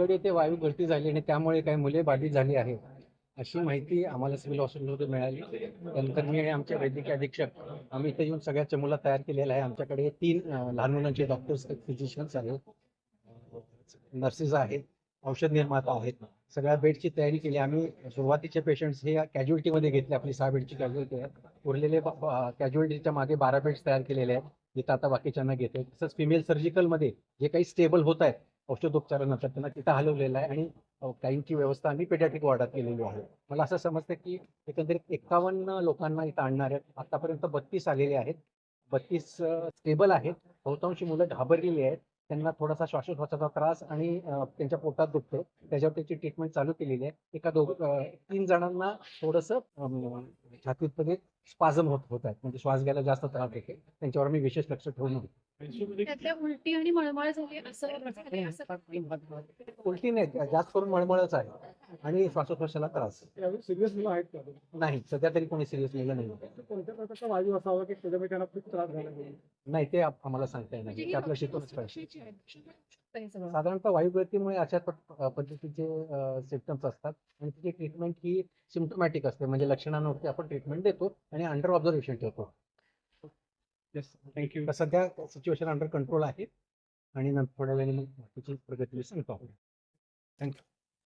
येथे वायू गळती झाली आणि त्यामुळे काही मुले बाधित झाली आहेत अशी माहिती आम्हाला सिव्हिल हॉस्पिटलमध्ये मिळाली. त्यानंतर मी आणि आमचे वैद्यकीय अधीक्षक आम्ही इथे येऊन सगळ्या चमूला तयार केलेला आहे. आमच्याकडे तीन लहान मुलांचे डॉक्टर्स फिजिशियन्स आहेत नर्सेस आहेत औषध निर्माता आहेत. सगळ्या बेडची तयारी केली. आम्ही सुरुवातीचे पेशंट्स हे कॅज्युअलिटीमध्ये घेतले. आपली सहा बेडची कॅज्युअलिटी आहे. उरलेले कॅज्युअलिटीच्या मागे बारा बेड्स तयार केलेले आहेत जिथं आता बाकीच्यांना घेतोय तसंच फिमेल सर्जिकलमध्ये जे काही स्टेबल होत आहेत औषधोपचारानंतर त्यांना तिथं हलवलेलं आहे आणि काहींची व्यवस्था आम्ही पेडियाट्रिक वॉर्डात केलेली आहे. मला असं समजतं की एकंदरीत एकावन्न लोकांना इथं आणणार आहेत आतापर्यंत बत्तीस आलेले आहेत. बत्तीस स्टेबल आहेत. बहुतांशी मुलं घाबरलेली आहेत. त्यांना थोडासा श्वासोश्वासाचा त्रास आणि त्यांच्या पोटात दुखते त्याच्यावर त्याची ट्रीटमेंट चालू केलेली आहे. एका दोघ तीन जणांना थोडंसं अम, छातीमध्ये स्पाझम होत होत आहेत. म्हणजे श्वास घ्यायला जास्त त्रास होते त्यांच्यावर मी विशेष लक्ष ठेवून उलटी आणि मळमळ झाली असं झालंय असं उलटी नाही जास्त करून मळमळच आहे. आणि श्वासोच्छवासाला त्रास. सिरियस मुलं आहेत का नाही सध्या तरी कोणी सिरियस मुलं नाही. कोणत्या प्रकारचा वायू असावा की त्याच्यामुळे त्यांना खूप त्रास झाला? नाही? ते आम्हाला सांगता येणार म्हणजे नाही. ते आपलं शिकूनच पाहिजे. साधारणतः वायुगळतीमुळे अशा पट- पद्धतीचे सिम्पटम्स असतात. आणि तिची ट्रीटमेंट ही सिम्टमॅटिक असते. म्हणजे लक्षणांवरती आपण ट्रीटमेंट देतो. आणि अंडर ऑब्झर्वेशन ठेवतो. येस थँक्यू सध्या सिच्युएशन अंडर कंट्रोल आहे. आणि नंतर थोड्या वेळाने मग बाकीची प्रगती सांगतो आपण थँक्यू